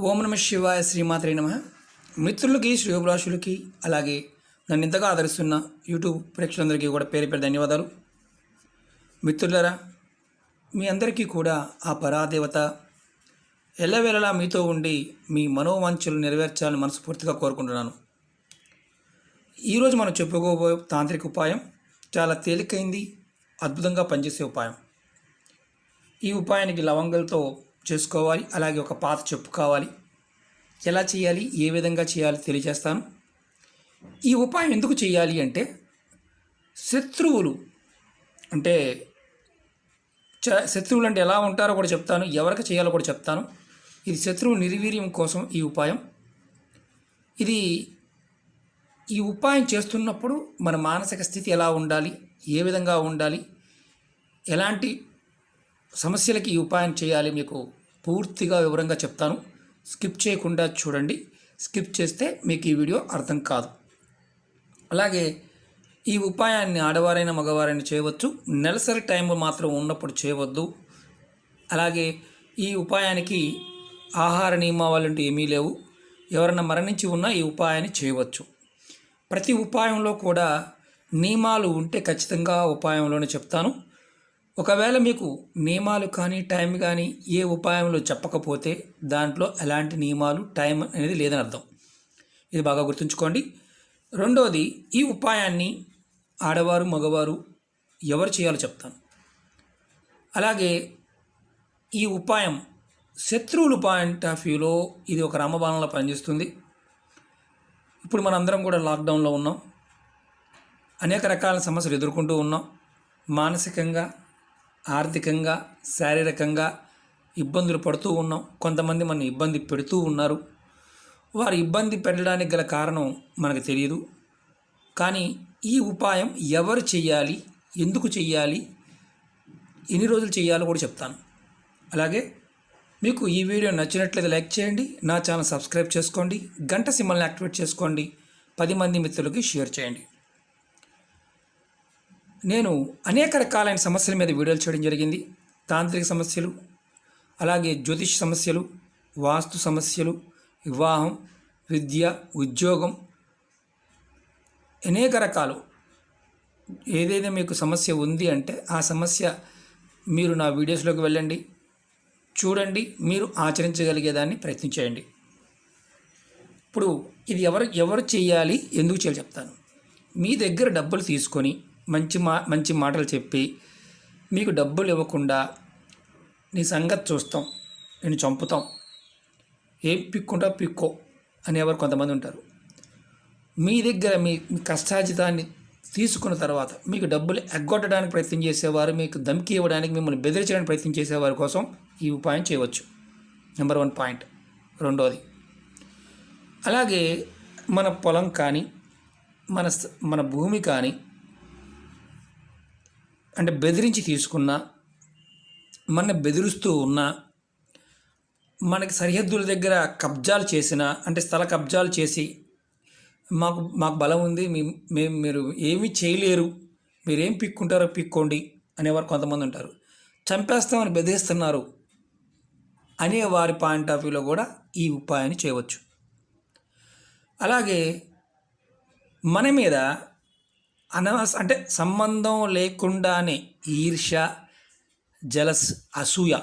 ఓం నమ శివాయ శ్రీమాత్రే నమ. మిత్రులకి శ్రేయోభిలాషులకి అలాగే నన్ను ఇంతగా ఆదరిస్తున్న యూట్యూబ్ ప్రేక్షకులందరికీ కూడా పేరు పేరు ధన్యవాదాలు. మిత్రులరా మీ అందరికీ కూడా ఆ పరాదేవత ఎల్లవేళలా మీతో ఉండి మీ మనోవాంఛలు నెరవేర్చాలని మనస్ఫూర్తిగా కోరుకుంటున్నాను. ఈరోజు మనం చెప్పుకోబోయే తాంత్రిక ఉపాయం చాలా తేలికైంది అద్భుతంగా పనిచేసే ఉపాయం. ఈ ఉపాయానికి లవంగలతో చేసుకోవాలి. అలాగే ఒక పాత చెప్పు కావాలి. ఎలా చేయాలి? ఏ విధంగా చేయాలి తెలియజేస్తాను. ఈ ఉపాయం ఎందుకు చేయాలి అంటే శత్రువులు అంటే చ- శత్రువులు అంటే ఎలా ఉంటారో కూడా చెప్తాను. ఎవరికి చేయాలో కూడా చెప్తాను. ఇది శత్రువు నిర్వీర్యం కోసం ఈ ఉపాయం. ఇది ఈ ఉపాయం చేస్తున్నప్పుడు మన మానసిక స్థితి ఎలా ఉండాలి? ఏ విధంగా ఉండాలి? ఎలాంటి సమస్యలకి ఈ ఉపాయం చేయాలి? మీకు పూర్తిగా వివరంగా చెప్తాను. స్కిప్ చేయకుండా చూడండి. స్కిప్ చేస్తే మీకు ఈ వీడియో అర్థం కాదు. అలాగే ఈ ఉపాయాన్ని ఆడవారైన మగవారైనా చేయవచ్చు. నెలసరి టైం మాత్రం ఉన్నప్పుడు చేయవద్దు. అలాగే ఈ ఉపాయానికి ఆహార నియమావళి అంటూ ఏమీ లేవు. ఎవరైనా మరణించి ఉన్నా ఈ ఉపాయాన్ని చేయవచ్చు. ప్రతి ఉపాయంలో కూడా నియమాలు ఉంటే ఖచ్చితంగా ఉపాయంలోనే చెప్తాను. ఒకవేళ మీకు నియమాలు కానీ టైం కానీ ఏ ఉపాయంలో చెప్పకపోతే దాంట్లో ఎలాంటి నియమాలు టైం అనేది లేదని అర్థం. ఇది బాగా గుర్తుంచుకోండి. రెండవది ఈ ఉపాయాన్ని ఆడవారు మగవారు ఎవరు చేయాలో చెప్తాను. అలాగే ఈ ఉపాయం శత్రువుల పాయింట్ ఆఫ్ వ్యూలో ఇది ఒక రామబాణంలో పనిచేస్తుంది. ఇప్పుడు మనందరం కూడా లాక్డౌన్లో ఉన్నాం. అనేక రకాల సమస్యలు ఎదుర్కొంటూ ఉన్నాం. మానసికంగా ఆర్థికంగా శారీరకంగా ఇబ్బందులు పడుతూ ఉన్నాం. కొంతమంది మన ఇబ్బంది పెడుతూ ఉన్నారు. వారు ఇబ్బంది పెట్టడానికి గల కారణం మనకు తెలియదు కానీ ఈ ఉపాయం ఎవరు చేయాలి ఎందుకు చేయాలి ఎన్ని రోజులు చేయాలో కూడా చెప్తాను. అలాగే మీకు ఈ వీడియో నచ్చినట్లయితే లైక్ చేయండి. నా ఛానల్ సబ్స్క్రైబ్ చేసుకోండి. గంట సింబల్ని యాక్టివేట్ చేసుకోండి. పది మంది మిత్రులకి షేర్ చేయండి. నేను అనేక రకాలైన సమస్యల మీద వీడియోలు చేయడం జరిగింది. తాంత్రిక సమస్యలు అలాగే జ్యోతిష్ సమస్యలు వాస్తు సమస్యలు వివాహం విద్య ఉద్యోగం అనేక రకాలు. ఏదైతే మీకు సమస్య ఉంది అంటే ఆ సమస్య మీరు నా వీడియోస్లోకి వెళ్ళండి. చూడండి మీరు ఆచరించగలిగేదాన్ని ప్రయత్నించేయండి ఇప్పుడు ఇది ఎవరు ఎవరు చేయాలి ఎందుకు చేయాలి చెప్తాను. మీ దగ్గర డబ్బులు తీసుకొని మంచి మా మంచి మాటలు చెప్పి మీకు డబ్బులు ఇవ్వకుండా నీ సంగతి చూస్తాం నేను చంపుతాం ఏం పిక్కుంటా పిక్కో అనేవారు కొంతమంది ఉంటారు. మీ దగ్గర మీ కష్టాజితాన్ని తీసుకున్న తర్వాత మీకు డబ్బులు ఎగ్గొట్టడానికి ప్రయత్నం చేసేవారు మీకు ధమ్కి ఇవ్వడానికి మిమ్మల్ని బెదిరించడానికి ప్రయత్నం చేసేవారి కోసం ఈ ఉపాయం చేయవచ్చు. Number one point. రెండోది అలాగే మన పొలం కానీ మన మన భూమి కానీ అంటే బెదిరించి తీసుకున్న మన బెదిరిస్తూ ఉన్నా మనకి సరిహద్దుల దగ్గర కబ్జాలు చేసిన అంటే స్థల కబ్జాలు చేసి మాకు మాకు బలం ఉంది మీ మేము మీరు ఏమీ చేయలేరు మీరేం పిక్కుంటారో పిక్కోండి అనేవారు కొంతమంది ఉంటారు. చంపేస్తామని బెదిరిస్తున్నారు అనే వారి పాయింట్ ఆఫ్ వ్యూలో కూడా ఈ ఉపాయాన్ని చేయవచ్చు. అలాగే మన మీద అనవస అంటే సంబంధం లేకుండానే ఈర్ష జలస్ అసూయ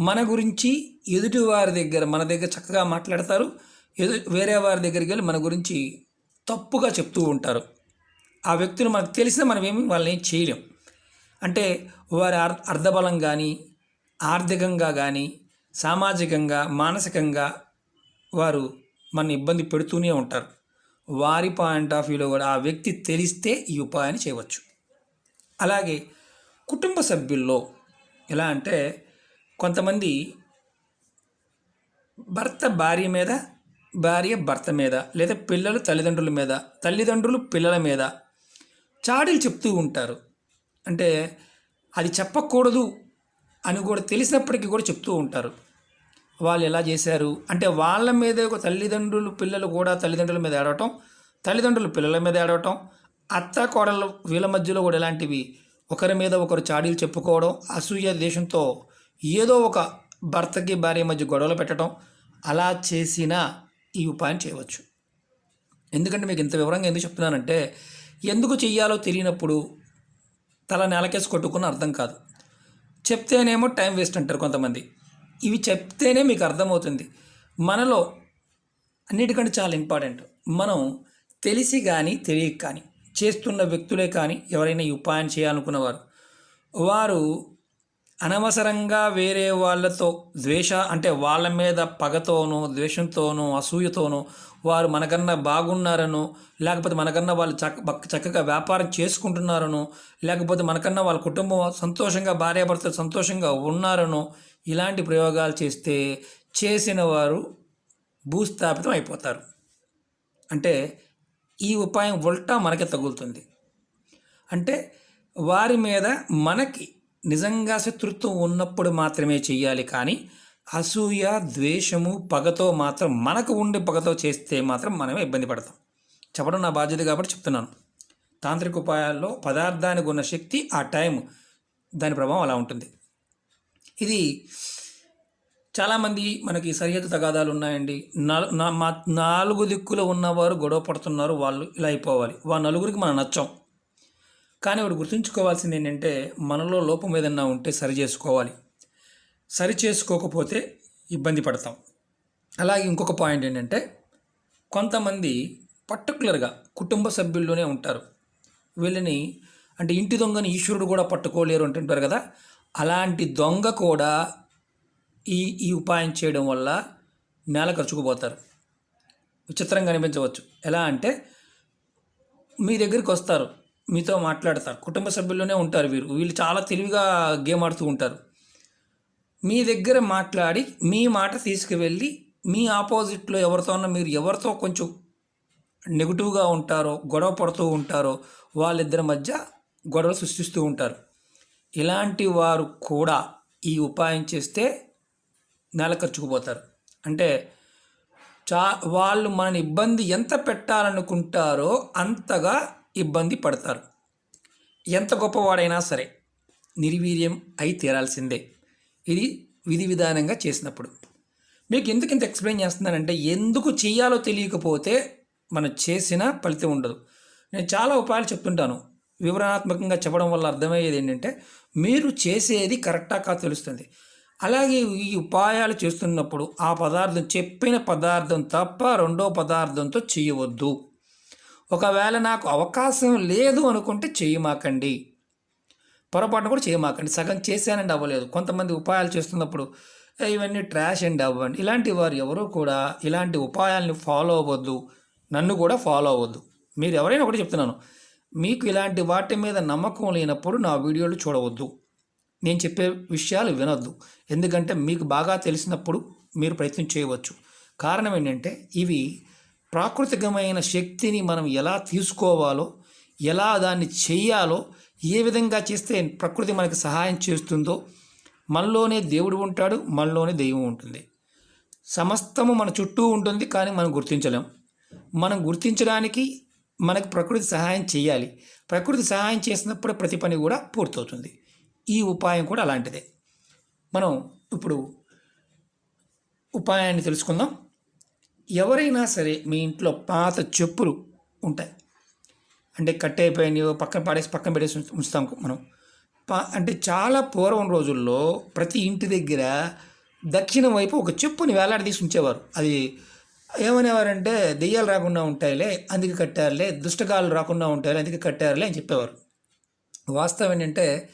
మన గురించి ఎదుటి వారి దగ్గర మన దగ్గర చక్కగా మాట్లాడతారు. ఎదు వేరే వారి దగ్గరికి వెళ్ళి మన గురించి తప్పుగా చెప్తూ ఉంటారు. ఆ వ్యక్తులు మనకు తెలిసినా మనం ఏమి వాళ్ళని చేయలేం. అంటే వారి అర్ అర్ధబలం కానీ ఆర్థికంగా కానీ సామాజికంగా మానసికంగా వారు మన ఇబ్బంది పెడుతూనే ఉంటారు. వారి పాయింట్ ఆఫ్ వ్యూలో కూడా ఆ వ్యక్తి తెలిస్తే ఈ ఉపాయాన్ని చేయవచ్చు. అలాగే కుటుంబ సభ్యుల్లో ఎలా అంటే కొంతమంది భర్త భార్య మీద భార్య భర్త మీద లేదా పిల్లలు తల్లిదండ్రుల మీద తల్లిదండ్రులు పిల్లల మీద చాడీలు చెప్తూ ఉంటారు. అంటే అది చెప్పకూడదు అని కూడా తెలిసినప్పటికీ కూడా చెప్తూ ఉంటారు. వాళ్ళు ఎలా చేశారు? అంటే వాళ్ళ మీద ఒక తల్లిదండ్రులు పిల్లలు కూడా తల్లిదండ్రుల మీద ఏడవటం తల్లిదండ్రులు పిల్లల మీద ఏడవటం అత్త కోడలు వీళ్ళ మధ్యలో కూడా ఇలాంటివి ఒకరి మీద ఒకరు చాడీలు చెప్పుకోవడం అసూయ దేశంతో ఏదో ఒక భర్తకి భార్య మధ్య గొడవలు పెట్టడం అలా చేసినా ఈ ఉపాయం చేయవచ్చు. ఎందుకంటే మీకు ఇంత వివరంగా ఎందుకు చెప్తున్నానంటే ఎందుకు చెయ్యాలో తెలియనప్పుడు తల నేలకేసి కొట్టుకున్న అర్థం కాదు. చెప్తేనేమో టైం వేస్ట్ అంటారు కొంతమంది. ఇవి చెప్తేనే మీకు అర్థమవుతుంది. మనలో అన్నిటికంటే చాలా ఇంపార్టెంట్. మనం తెలిసి కానీ తెలియక కానీ చేస్తున్న వ్యక్తులే కానీ ఎవరైనా ఈ ఉపాయం చేయాలనుకున్నవారు వారు అనవసరంగా వేరే వాళ్ళతో ద్వేష అంటే వాళ్ళ మీద పగతోనో ద్వేషంతోనో అసూయతోనో వారు మనకన్నా బాగున్నారనో లేకపోతే మనకన్నా వాళ్ళు చక్క చక్కగా వ్యాపారం చేసుకుంటున్నారనో లేకపోతే మనకన్నా వాళ్ళ కుటుంబం సంతోషంగా భార్యాభర్తలు సంతోషంగా ఉన్నారనో ఇలాంటి ప్రయోగాలు చేస్తే చేసిన వారు భూస్థాపితం అయిపోతారు. అంటే ఈ ఉపాయం ఉల్టా మనకి తగులుతుంది. అంటే వారి మీద మనకి నిజంగా శత్రుత్వం ఉన్నప్పుడు మాత్రమే చెయ్యాలి కానీ అసూయ ద్వేషము పగతో మాత్రం మనకు ఉండే పగతో చేస్తే మాత్రం మనమే ఇబ్బంది పడతాం. చెప్పడం నా బాధ్యత కాబట్టి చెప్తున్నాను. తాంత్రిక ఉపాయాల్లో పదార్థానికి ఉన్న శక్తి ఆ టైం దాని ప్రభావం అలా ఉంటుంది. ఇది చాలామంది మనకి సరిహద్దు తగాదాలు ఉన్నాయండి. నా నాలుగు దిక్కులు ఉన్నవారు గొడవ పడుతున్నారు వాళ్ళు ఇలా అయిపోవాలి. వా నలుగురికి మనం నచ్చం. కానీ ఒకటి గుర్తుంచుకోవాల్సింది ఏంటంటే మనలో లోపం ఏదన్నా ఉంటే సరి చేసుకోవాలి. సరి చేసుకోకపోతే ఇబ్బంది పడతాం. అలాగే ఇంకొక పాయింట్ ఏంటంటే కొంతమంది పర్టికులర్గా కుటుంబ సభ్యుల్లోనే ఉంటారు. వీళ్ళని అంటే ఇంటి దొంగని ఈశ్వరుడు కూడా పట్టుకోలేరు అంటుంటారు కదా. అలాంటి దొంగ కూడా ఈ ఈ ఉపాయం చేయడం వల్ల నేల ఖర్చుకుపోతారు విచిత్రంగా అనిపించవచ్చు. ఎలా అంటే మీ దగ్గరికి వస్తారు. మీతో మాట్లాడతారు. కుటుంబ సభ్యుల్లోనే ఉంటారు వీరు. వీళ్ళు చాలా తెలివిగా గేమ్ ఆడుతూ ఉంటారు. మీ దగ్గర మాట్లాడి మీ మాట తీసుకువెళ్ళి మీ ఆపోజిట్లో ఎవరితో ఉన్న మీరు ఎవరితో కొంచెం నెగిటివ్గా ఉంటారో గొడవ పడుతూ ఉంటారో వాళ్ళిద్దరి మధ్య గొడవలు సృష్టిస్తూ ఉంటారు. ఇలాంటి వారు కూడా ఈ ఉపాయం చేస్తే నెల ఖర్చుకుపోతారు. అంటే చా వాళ్ళు మనని ఇబ్బంది ఎంత పెట్టాలనుకుంటారో అంతగా ఇబ్బంది పడతారు. ఎంత గొప్పవాడైనా సరే నిర్వీర్యం అయి తీరాల్సిందే. ఇది విధి విధానంగా చేసినప్పుడు. మీకు ఎందుకు ఇంత ఎక్స్ప్లెయిన్ చేస్తున్నానంటే ఎందుకు చేయాలో తెలియకపోతే మనం చేసిన ఫలితం ఉండదు. నేను చాలా ఉపాయాలు చెప్తుంటాను. వివరణాత్మకంగా చెప్పడం వల్ల అర్థమయ్యేది ఏంటంటే మీరు చేసేది కరెక్టా కాదు తెలుస్తుంది. అలాగే ఈ ఉపాయాలు చేస్తున్నప్పుడు ఆ పదార్థం చెప్పిన పదార్థం తప్ప రెండో పదార్థంతో చేయవద్దు. ఒకవేళ నాకు అవకాశం లేదు అనుకుంటే చేయమాకండి. పొరపాటున కూడా చేయమాకండి. సగం చేశానండి అవ్వలేదు. కొంతమంది ఉపాయాలు చేస్తున్నప్పుడు ఇవన్నీ ట్రాష్ అండి అవ్వండి. ఇలాంటి వారు ఎవరూ కూడా ఇలాంటి ఉపాయాలని ఫాలో అవ్వద్దు. నన్ను కూడా ఫాలో అవ్వద్దు. మీరు ఎవరైనా ఒకటి చెప్తున్నాను. మీకు ఇలాంటి వాటి మీద నమ్మకం లేనప్పుడు నా వీడియోలు చూడవద్దు. నేను చెప్పే విషయాలు వినొద్దు. ఎందుకంటే మీకు బాగా తెలిసినప్పుడు మీరు ప్రయత్నం చేయవచ్చు. కారణం ఏంటంటే ఇవి ప్రాకృతికమైన శక్తిని మనం ఎలా తీసుకోవాలో ఎలా దాన్ని చేయాలో ఏ విధంగా చేస్తే ప్రకృతి మనకి సహాయం చేస్తుందో మనలోనే దేవుడు ఉంటాడు మనలోనే దైవం ఉంటుంది. సమస్తము మన చుట్టూ ఉంటుంది కానీ మనం గుర్తించలేం. మనం గుర్తించడానికి మనకు ప్రకృతి సహాయం చేయాలి ప్రకృతి సహాయం చేసినప్పుడు ప్రతి పని కూడా పూర్తవుతుంది. ఈ ఉపాయం కూడా అలాంటిదే. మనం ఇప్పుడు ఉపాయాన్ని తెలుసుకుందాం. ఎవరైనా సరే మీ ఇంట్లో పాత చెప్పులు ఉంటాయి. అంటే కట్ అయిపోయినాయో పక్కన పాడేసి పక్కన పెట్టేసి ఉంచుతాం మనం. పా అంటే చాలా పూర్వం రోజుల్లో ప్రతి ఇంటి దగ్గర దక్షిణం వైపు ఒక చెప్పుని వేలాడదీసి ఉంచేవారు. అది ఏమనేవారంటే దెయ్యాలు రాకుండా ఉంటాయిలే అందుకే కట్టారులే దుష్టకాలు రాకుండా ఉంటాయిలే అందుకే కట్టారులే అని చెప్పేవారు. వాస్తవం ఏంటంటే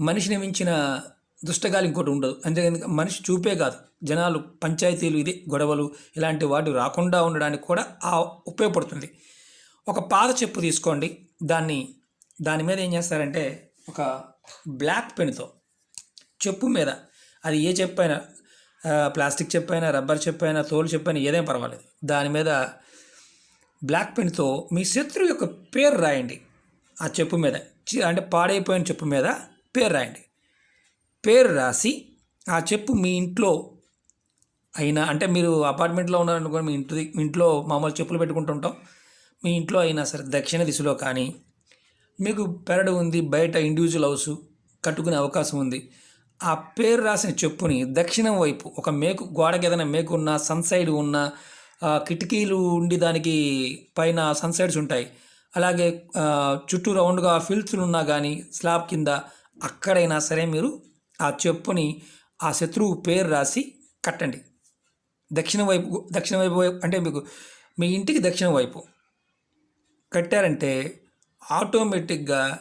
మనిషిని మించిన దుష్టగాలి ఇంకోటి ఉండదు. అంతేకాని మనిషి చూపే కాదు. జనాలు పంచాయతీలు ఇది గొడవలు ఇలాంటి వాటి రాకుండా ఉండడానికి కూడా ఆ ఉపయోగపడుతుంది. ఒక పాద చెప్పు తీసుకోండి. దాన్ని దాని మీద ఏం చేస్తారంటే ఒక బ్లాక్ పెన్తో చెప్పు మీద అది ఏ చెప్పు అయినా ప్లాస్టిక్ చెప్పు అయినా రబ్బర్ చెప్పు అయినా తోలు చెప్పు అయినా ఏదైనా పర్వాలేదు. దాని మీద బ్లాక్ పెన్తో మీ శత్రువు యొక్క పేరు రాయండి. ఆ చెప్పు మీద. అంటే పాడైపోయిన చెప్పు మీద పేరు రాయండి. పేరు రాసి ఆ చెప్పు మీ ఇంట్లో అయినా అంటే మీరు అపార్ట్మెంట్లో ఉన్నారనుకోండి మీ ఇంటి మీ ఇంట్లో మామూలు చెప్పులు పెట్టుకుంటుంటాం. మీ ఇంట్లో అయినా సరే దక్షిణ దిశలో కానీ మీకు పెరడు ఉంది బయట ఇండివిజువల్ హౌస్ కట్టుకునే అవకాశం ఉంది. ఆ పేరు రాసిన చెప్పుని దక్షిణం వైపు ఒక మేకు గోడకి ఏదైనా మేకు ఉన్న సన్ సైడ్ ఉన్న కిటికీలు ఉండి దానికి పైన సన్ సైడ్స్ ఉంటాయి. అలాగే చుట్టూ రౌండ్గా ఫిల్స్లు ఉన్నా కానీ స్లాబ్ కింద అక్కడైనా సరే మీరు ఆ చెప్పుని ఆ శత్రువు పేరు రాసి కట్టండి. దక్షిణ వైపు దక్షిణ వైపు వైపు అంటే మీకు మీ ఇంటికి దక్షిణ వైపు కట్టారంటే ఆటోమేటిక్గా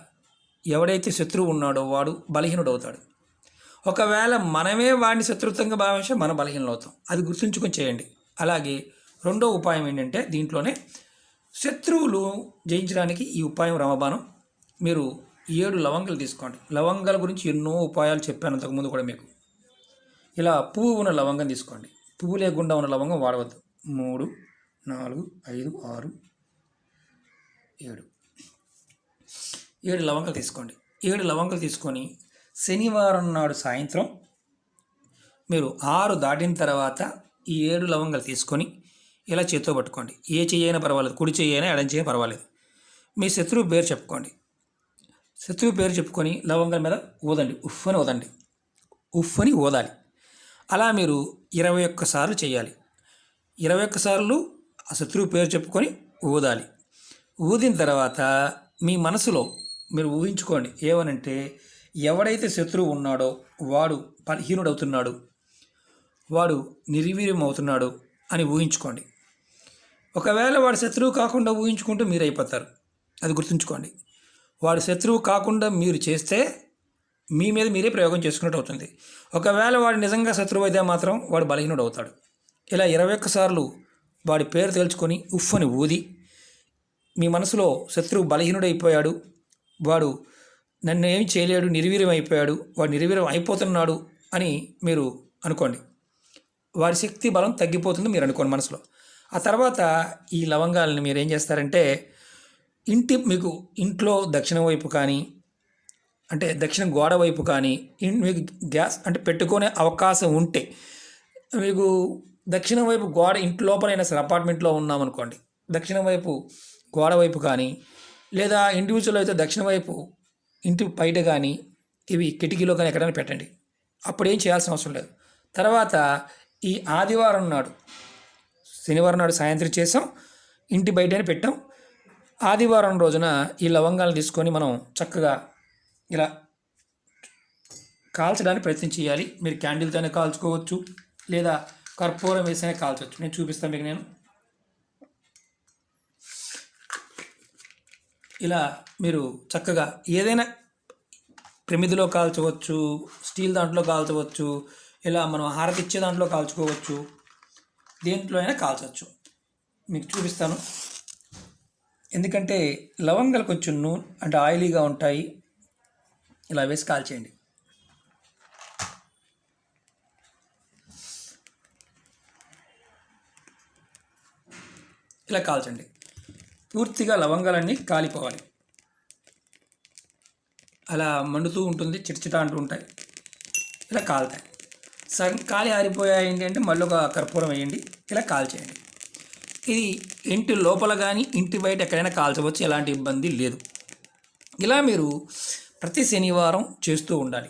ఎవడైతే శత్రువు ఉన్నాడో వాడు బలహీనుడు అవుతాడు ఒకవేళ మనమే వాడిని శత్రుత్వంగా భావించే మనం బలహీనలు అవుతాం అది గుర్తుంచుకొని చేయండి. అలాగే రెండో ఉపాయం ఏంటంటే దీంట్లోనే శత్రువులు జయించడానికి ఈ ఉపాయం రమబాణం. మీరు ఏడు లవంగాలు తీసుకోండి. లవంగాల గురించి ఎన్నో ఉపాయాలు చెప్పాను అంతకుముందు కూడా మీకు. ఇలా పువ్వు ఉన్న లవంగం తీసుకోండి. పువ్వు లేకుండా ఉన్న లవంగం వాడవద్దు. మూడు నాలుగు ఐదు ఆరు ఏడు. ఏడు లవంగాలు తీసుకోండి. ఏడు లవంగాలు తీసుకొని శనివారం నాడు సాయంత్రం మీరు ఆరు దాటిన తర్వాత ఈ ఏడు లవంగాలు తీసుకొని ఇలా చేత్తో పట్టుకోండి. ఏ చెయ్యైనా పర్వాలేదు. కుడి చెయ్యైనా ఎడం చేయ పర్వాలేదు. మీ శత్రువు పేరు చెప్పుకోండి. శత్రువు పేరు చెప్పుకొని లవంగం మీద ఊదండి. ఉఫ్ అని ఊదండి. ఉఫ్ అని ఊదాలి. అలా మీరు ఇరవై ఒక్కసార్లు చేయాలి ఇరవై ఒక్కసార్లు ఆ శత్రువు పేరు చెప్పుకొని ఊదాలి. ఊదిన తర్వాత మీ మనసులో మీరు ఊహించుకోండి. ఏమనంటే ఎవడైతే శత్రువు ఉన్నాడో వాడు బలహీనుడవుతున్నాడు వాడు నిర్వీర్యం అవుతున్నాడు అని ఊహించుకోండి. ఒకవేళ వాడు శత్రువు కాకుండా ఊహించుకుంటూ మీరు అయిపోతారు అది గుర్తుంచుకోండి. వాడు శత్రువు కాకుండా మీరు చేస్తే మీ మీద మీరే ప్రయోగం చేసుకున్నట్టు అవుతుంది. ఒకవేళ వాడు నిజంగా శత్రువు అయితే మాత్రం వాడు బలహీనుడు అవుతాడు. ఇలా ఇరవై ఒక్కసార్లు వాడి పేరు తేల్చుకొని ఉఫ్ అని ఊది. మీ మనసులో శత్రువు బలహీనుడైపోయాడు. వాడు నన్ను ఏమి చేయలేడు నిర్వీర్యం అయిపోయాడు వాడు నిర్వీర్యం అయిపోతున్నాడు అని మీరు అనుకోండి. వారి శక్తి బలం తగ్గిపోతుంది మీరు అనుకోండి మనసులో. ఆ తర్వాత ఈ లవంగాలని మీరు ఏం చేస్తారంటే ఇంటి మీకు ఇంట్లో దక్షిణ వైపు కానీ అంటే దక్షిణ గోడ వైపు కానీ ఇన్- మీకు గ్యాస్ అంటే పెట్టుకునే అవకాశం ఉంటే మీకు దక్షిణ వైపు గోడ ఇంటి లోపలైనా సరే అపార్ట్మెంట్లో ఉన్నామనుకోండి దక్షిణ వైపు గోడ వైపు కానీ లేదా ఇండివిజువల్ అయితే దక్షిణ వైపు ఇంటి బయట కానీ ఇవి కిటికీలో కానీ ఎక్కడైనా పెట్టండి. అప్పుడు ఏం చేయాల్సిన అవసరం లేదు. తర్వాత ఈ ఆదివారం నాడు శనివారం నాడు సాయంత్రం చేసాం ఇంటి బయటనే పెట్టాం ఆదివారం రోజున ఈ లవంగాలు తీసుకొని మనం చక్కగా ఇలా కాల్చడానికి ప్రయత్నం చేయాలి. మీరు క్యాండిల్తోనే కాల్చుకోవచ్చు లేదా కర్పూరం వేసైనా కాల్చవచ్చు నేను చూపిస్తాను మీకు నేను. ఇలా మీరు చక్కగా ఏదైనా ప్రమిదిలో కాల్చవచ్చు స్టీల్ దాంట్లో కాల్చవచ్చు ఇలా మనం హారతిచ్చే దాంట్లో కాల్చుకోవచ్చు. దేంట్లో అయినా కాల్చవచ్చు మీకు చూపిస్తాను. ఎందుకంటే లవంగాలు కొంచెం నూనె అంటే ఆయిలీగా ఉంటాయి. ఇలా వేసి కాల్చేయండి. ఇలా కాల్చండి. పూర్తిగా లవంగాలన్నీ కాలిపోవాలి. అలా మండుతూ ఉంటుంది చిటచిట అంటూ ఉంటాయి. ఇలా కాలుతాయి. సగం కాలి ఆరిపోయాయి అంటే మళ్ళీ ఒక కర్పూరం వేయండి. ఇలా కాల్చేయండి. ఇది ఇంటి లోపల కానీ ఇంటి బయట ఎక్కడైనా కాల్చవచ్చు ఎలాంటి ఇబ్బంది లేదు. ఇలా మీరు ప్రతి శనివారం చేస్తూ ఉండాలి.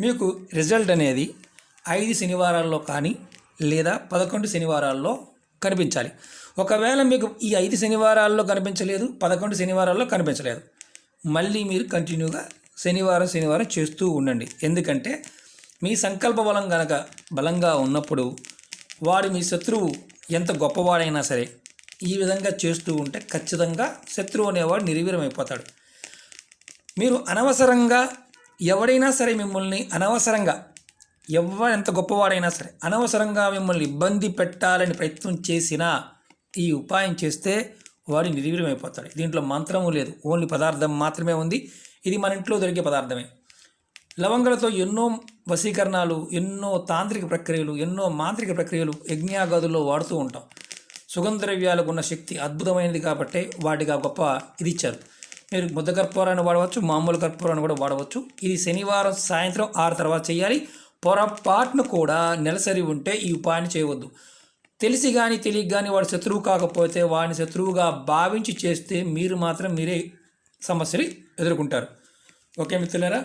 మీకు రిజల్ట్ అనేది ఐదు శనివారాల్లో కానీ లేదా పదకొండు శనివారాల్లో కనిపించాలి. ఒకవేళ మీకు ఈ ఐదు శనివారాల్లో కనిపించలేదు పదకొండు శనివారాల్లో కనిపించలేదు. మళ్ళీ మీరు కంటిన్యూగా శనివారం శనివారం చేస్తూ ఉండండి. ఎందుకంటే మీ సంకల్ప బలం కనుక బలంగా ఉన్నప్పుడు వాడు మీ శత్రువు ఎంత గొప్పవాడైనా సరే ఈ విధంగా చేస్తూ ఉంటే ఖచ్చితంగా శత్రువు అనేవాడు నిర్వీరమైపోతాడు అయిపోతాడు మీరు అనవసరంగా ఎవడైనా సరే మిమ్మల్ని అనవసరంగా ఎవరు ఎంత గొప్పవాడైనా సరే అనవసరంగా మిమ్మల్ని ఇబ్బంది పెట్టాలని ప్రయత్నం చేసినా ఈ ఉపాయం చేస్తే వాడు నిర్వీర్యం అయిపోతాడు దీంట్లో మంత్రము లేదు. ఓన్లీ పదార్థం మాత్రమే ఉంది. ఇది మన ఇంట్లో దొరికే పదార్థమే. లవంగాలతో ఎన్నో వశీకరణాలు ఎన్నో తాంత్రిక ప్రక్రియలు ఎన్నో మాంత్రిక ప్రక్రియలు యజ్ఞాగదుల్లో వాడుతూ ఉంటాం. సుగంధ ద్రవ్యాలకు ఉన్న శక్తి అద్భుతమైనది కాబట్టే వాటికి ఆ గొప్ప ఇది ఇచ్చారు మీరు ముద్ద కర్పూరాన్ని వాడవచ్చు మామూలు కర్పూరాన్ని కూడా వాడవచ్చు. ఇది శనివారం సాయంత్రం ఆరు తర్వాత చేయాలి. పొరపాటును కూడా నెలసరి ఉంటే ఈ ఉపాయాన్ని చేయవద్దు. తెలిసి కానీ తెలియక కానీ వాడు శత్రువు కాకపోతే వాడిని శత్రువుగా భావించి చేస్తే మీరు మాత్రం మీరే సమస్యలు ఎదుర్కొంటారు. ఓకే మిత్రులారా?